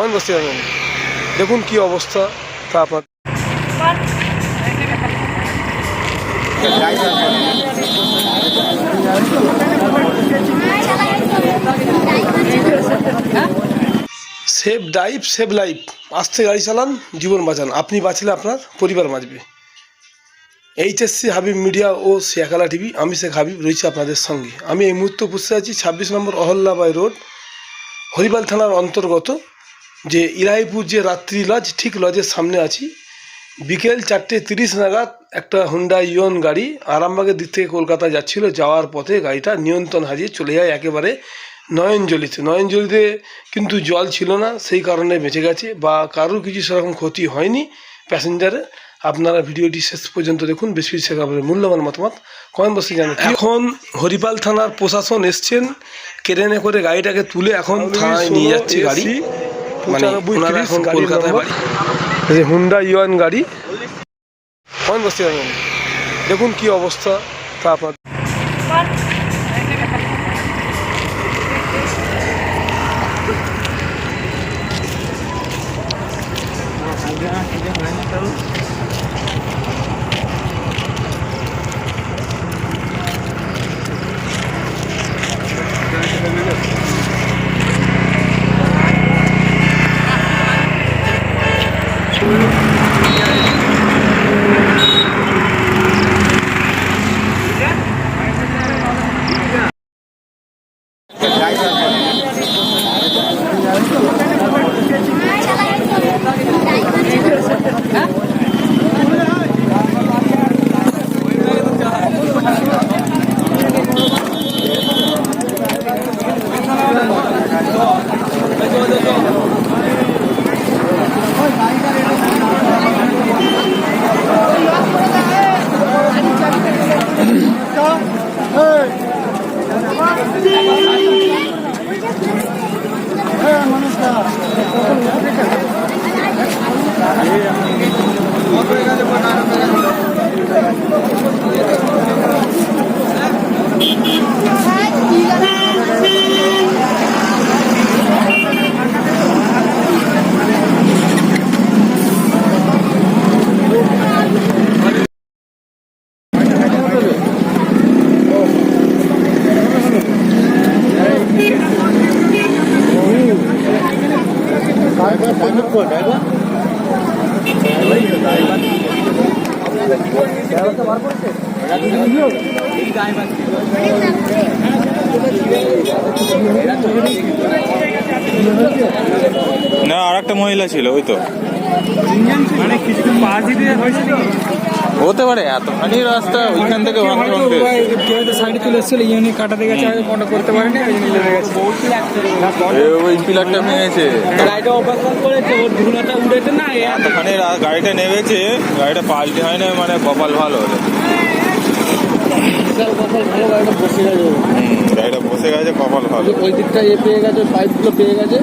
Comment বসতে যাবেন দেখুন কি অবস্থা, তা আপনার সেভ ড্রাইভ সেভ লাইফ আস্তে গাড়ি চালান, জীবন বাঁচান। আপনি বাঁচলে আপনার পরিবার বাঁচবে। এইচএসসি হাবিব মিডিয়া ও শেখালা টিভি, আমি শেখ হাবিব, রয়েছি আপনাদের সঙ্গে। আমি এই মুহূর্তে উপস্থিত আছি ছাব্বিশ নম্বর অহল্যাবাই রোড হরিবাল থানার অন্তর্গত যে ইরাইপুর যে রাত্রি লজ ঠিক লজের সামনে আছি। বিকেল চারটে তিরিশ নাগাদ একটা হুন্ডা ইয়ন গাড়ি আরামবাগের দিক থেকে কলকাতা যাচ্ছিল। যাওয়ার পথে গাড়িটা নিয়ন্ত্রণ হারিয়ে চলে যায় একেবারে নয়নজলিতে। নয়নজলিতে কিন্তু জল ছিল না সেই কারণে বেঁচে গেছে বা কারোর কিছু সেরকম ক্ষতি হয়নি প্যাসেঞ্জারের। আপনারা ভিডিওটি শেষ পর্যন্ত দেখুন বেশি বেশি আপনাদের মূল্যবান মতামত কমেন্ট বসে জানেন এখন হরিপাল থানার প্রশাসন এসছেন কেরেনে করে গাড়িটাকে তুলে এখন থানায় নিয়ে যাচ্ছে গাড়ি। মানে ওনারা এখন কলকাতায় এই যে হুন্ডা ইউয়ান গাড়ি। কমেন্ট বসতে দেখুন কি অবস্থা তা আপনার না আর একটা মহিলা ছিল ওই তো মানে কিছু পাঁচ হয়েছে? হতে পারে এতখানি রাস্তা ওইখান থেকে ভাঙতে ভাঙতে কেউ হয়তো সাইডে চলে এসেছিল ইউনি কাটাতে গেছে কোনটা করতে পারেনি ওই জন্য লেগে গেছে। ওই পিলারটা ভেঙেছে। গাড়িটা ওভারকাম করেছে ওর ধুলাটা উড়েছে না এতখানি রা- গাড়িটা নেমেছে গাড়িটা পাল্টে হয় না মানে কপাল ভালো হলো। গাড়িটা বসে গেছে গাড়িটা বসে গেছে কপাল ভালো। ওই দিকটা এ পেয়ে গেছে পাইপ পাইপগুলো পেয়ে গেছে।